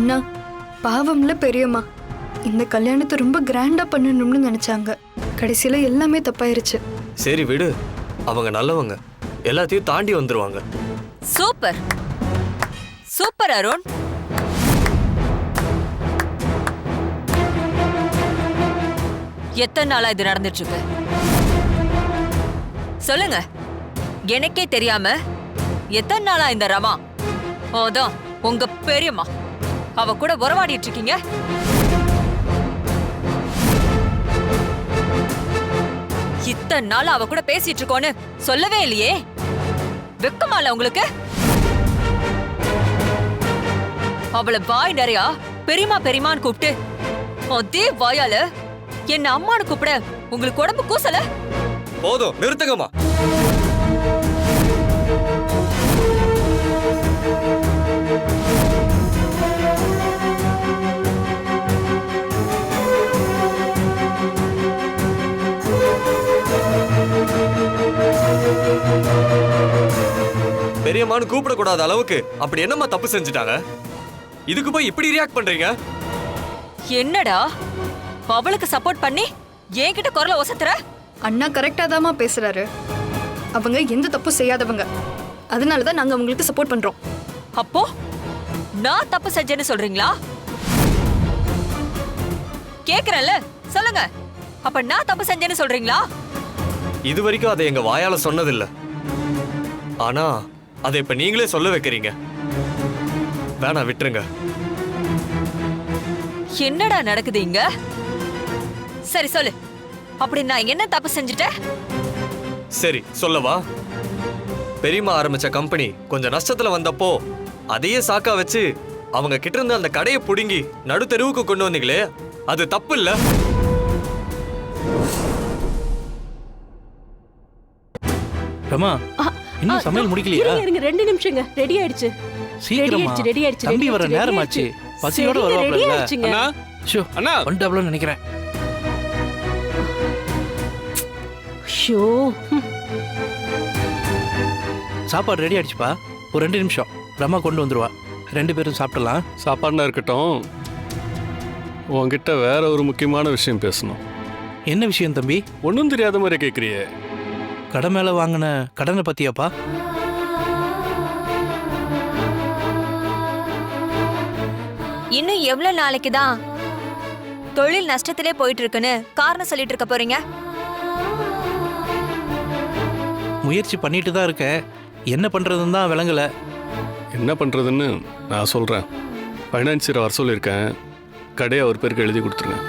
அண்ணா பாவம்ல பெரியம்மா. இந்த கல்யாணத்தை ரொம்ப கிராண்டா பண்ணணும்னு நினைச்சாங்க. கடைசியில எல்லாமே தப்பாயிருச்சு. சரி விடு அவங்க நல்லவங்க. எல்லாத்தையும் தாண்டி வந்துருவாங்க. சூப்பர். சூப்பர் அருண். எத்தனை நாளா இது நடந்துட்டு இருக்கு சொல்லுங்க. எனக்கே தெரியாம எத்தனை நாளா இந்த ரமா அதான் உங்க பெரியம்மா. அவ கூட உறவாடிட்டு இருக்கீங்க? இத்தனை நாள் அவ கூட பேசிட்டு இருக்கோன்னு சொல்லவே இல்லையே. வெக்கமா இல்ல உங்களுக்கு? அவளை வாய் நிறையா பெரியமா பெரியமான்னு கூப்பிட்டு அதே வாயால என்ன அம்மானு கூப்பிட உங்களுக்கு உடம்பு கூசல? போதும் நிறுத்துங்கம்மா. பெரியம்மான்னு கூப்பிடக்கூடாத அளவுக்கு அப்படி என்னம்மா தப்பு செஞ்சுட்டாங்க? இதுக்கு போய் இப்படி ரியாக்ட் பண்றீங்க? என்னடா? அவளுக்கு சப்போர்ட் பண்ணி என்கிட்ட குரலை ஒசத்துற? அண்ணா கரெக்டா தாம்மா பேசுறாரு. அவங்க எந்த தப்பும் செய்யாதவங்க. அதனால தான் நாங்க அவங்களுக்கு சப்போர்ட் பண்றோம். அப்போ நான் தப்பு செஞ்சேன்னு சொல்றீங்களா? கேக்குறேன்ல சொல்லுங்க. அப்ப நான் தப்பு செஞ்சேன்னு சொல்றீங்களா? இது வரைக்கும் அதை எங்க வாயால சொன்னதில்ல. ஆனா அதை இப்ப நீங்களே சொல்ல வைக்கிறீங்க. வேணாம் விட்டுருங்க. என்னடா நடக்குது இங்க? சரி சொல்லு. அப்படி நான் என்ன தப்பு செஞ்சுட்டேன் சரி சொல்லவா? பெரியம்மா ஆரம்பிச்ச கம்பெனி கொஞ்சம் நஷ்டத்துல வந்தப்போ அதையே சாக்கா வச்சு அவங்க கிட்ட இருந்த அந்த கடையை புடுங்கி நடு தெருவுக்கு கொண்டு வந்தீங்களே அது தப்பு இல்ல ரமா இன்னும் சமையல் முடிக்கலையா? இருங்க இருங்க ரெண்டு நிமிஷங்க. ரெடி ஆயிடுச்சு. சீக்கிரமா. ஆயிடுச்சு, ready ஆயிடுச்சு, தம்பி ready வர நேரம் ready ஆச்சு. பசியோட வருவாப்ல ஆயிடுச்சுங்க. அண்ணா ஷோ அண்ணா. வந்துட்டாப்லன்னு நினைக்கிறேன். ஷோ ம், சாப்பாடு ரெடி ஆயிடுச்சுப்பா. ஒரு ரெண்டு நிமிஷம். ரமா கொண்டு வந்துருவா. ரெண்டு பேரும் சாப்பிடலாம். சாப்பாடுனா இருக்கட்டும். உன்கிட்ட வேற ஒரு முக்கியமான விஷயம் பேசணும். என்ன விஷயம் தம்பி? ஒன்றும் தெரியாத மாதிரி கேட்குறியே கடை மேல வாங்கின கடனை பத்தியாப்பா? இன்னும் எவ்வளவு நாளைக்கு தான் தொழில் நஷ்டத்திலே போயிட்டு இருக்குன்னு காரணம் சொல்லிட்டு இருக்க போறீங்க? முயற்சி பண்ணிட்டு தான் இருக்கேன். என்ன பண்றதுன்னு தான் விளங்கல. என்ன பண்ணுறதுன்னு நான் சொல்கிறேன் ஃபைனான்சியரை வர சொல்லியிருக்கேன். கடையை அவர் பேருக்கு எழுதி கொடுத்துருங்க.